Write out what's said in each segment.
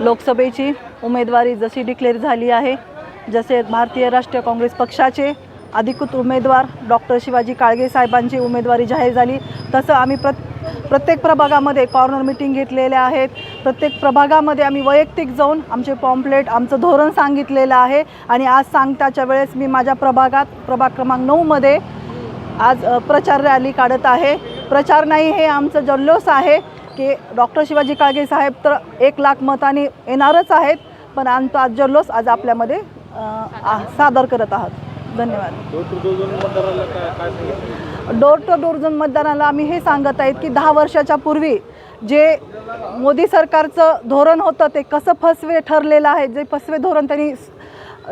लोकसभेची उमेदवारी जशी डिक्लेअर झाली आहे जसे भारतीय राष्ट्रीय काँग्रेस पक्षाचे अधिकृत उमेदवार डॉक्टर शिवाजी काळगे साहेबांची उमेदवारी जाहीर झाली. तसं आम्ही प्र प्रत्येक प्रभागामध्ये कॉर्नर मिटिंग घेतलेल्या आहेत. प्रत्येक प्रभागामध्ये आम्ही वैयक्तिक जाऊन आमचे पॉम्पलेट आमचं धोरण सांगितलेलं आहे. आणि आज सांगताच्या वेळेस मी माझ्या प्रभागात प्रभाग क्रमांक नऊमध्ये आज प्रचार रॅली काढत आहे. प्रचार नाही हे आमचं जल्लोष आहे की डॉक्टर शिवाजी काळगे साहेब तर एक लाख मतांनी येणारच आहेत पण आमचा आज जल्लोष आज आपल्यामध्ये सादर करत आहात. धन्यवाद. डोर टू डोर जन मतदाराला आम्ही हे सांगत आहेत की दहा वर्षाच्या पूर्वी जे मोदी सरकारचं धोरण होतं ते कसं फसवे ठरलेलं आहे जे फसवे धोरण त्यांनी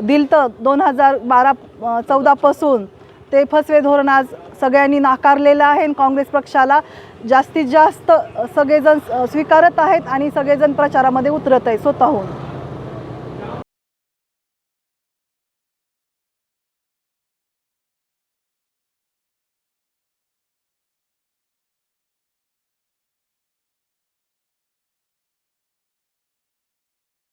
दिलतं दोन हजार बारा चौदापासून ते फसवे धोरण आज सगळ्यांनी नाकारलेलं आहे आणि काँग्रेस पक्षाला जास्तीत जास्त सगळेजण स्वीकारत आहेत आणि सगळेजण प्रचारामध्ये उतरत आहे स्वतःहून.